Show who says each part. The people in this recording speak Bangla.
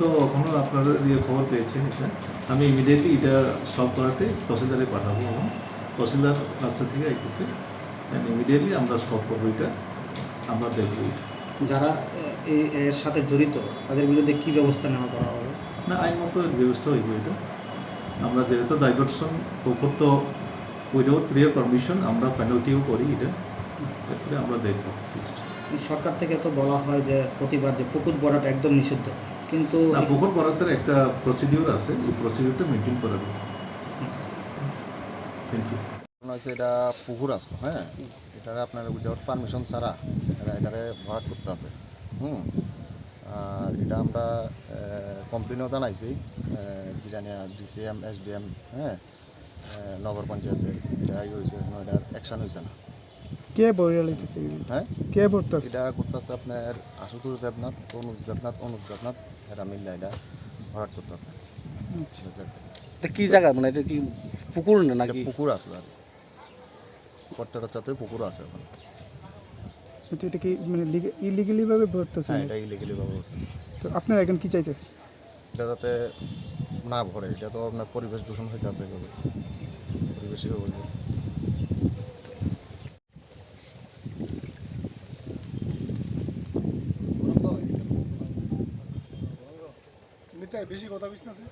Speaker 1: তো এখনও আপনারা দিয়ে খবর পেয়েছেন এটা। আমি ইমিডিয়েটলি এটা স্টপ করাতে তহসিলদারে পাঠাবো এবং তহসিলদার রাস্তা থেকে আইতেছে। ইমিডিয়েটলি আমরা স্টপ করব এটা। আমরা দেখব।
Speaker 2: যারা এর সাথে জড়িত তাদের বিরুদ্ধে কি ব্যবস্থা নেওয়া করা হবে?
Speaker 1: না আইন মতো ব্যবস্থা হইব এটা। আমরা যেহেতু দায়বর্ষণ প্রকৃত উইদাউট ক্লিয়ার পারমিশন আমরা পেনাল্টিও করি এটা। এরপরে আমরা দেখব
Speaker 2: সরকার থেকে তো বলা হয় যে প্রতিবার যে পুকুর ভরাট একদম নিষিদ্ধ। কিন্তু
Speaker 1: না পুকুর বরাদ্দের একটা প্রসিডিউর আছে এই প্রসিডিউরটা মেনটেন করার থ্যাংক ইউ
Speaker 3: মনে হয়েছে এটা পুকুর আসলো হ্যাঁ? এটারে আপনার উইদাউট পারমিশন ছাড়া এরা এটারে ভরাট করতে আছে। হুম? আর এটা আমরা কমপ্লেনও জানাইছি জিরানিয়া ডিসিএম এসডিএম হ্যাঁ? নগর পঞ্চায়েতের এটা ই হয়েছে এটার অ্যাকশন হয়েছে না।
Speaker 4: কে বইরা লইতেছে
Speaker 3: হ্যাঁ
Speaker 4: কে ভরতেছে
Speaker 3: এটা করতেছে আপনার আশুতোষ দেবনাথ অনুজ দেবনাথ অনুজ দেবনাথ এরা মিললে এটা ভরাট করতেছে
Speaker 5: এটা কি জায়গা মানে এটা কি পুকুর না নাকি?
Speaker 3: পুকুর আসলো আর পট্টারচাতে পুকুর আছে এখন।
Speaker 4: এটা কি মানে ইলিগালি ভাবে ভরতেছে
Speaker 3: হ্যাঁ এটা ইলিগেলি করতেছে
Speaker 4: তো আপনারা এখন কি চাইতেছে
Speaker 3: এটা যাতে না ভরে এটা তো আপনার পরিবেশ দূষণ হইতে আছে এভাবে পরিবেশই বলবো
Speaker 4: বেশি কথা বুঝতেছে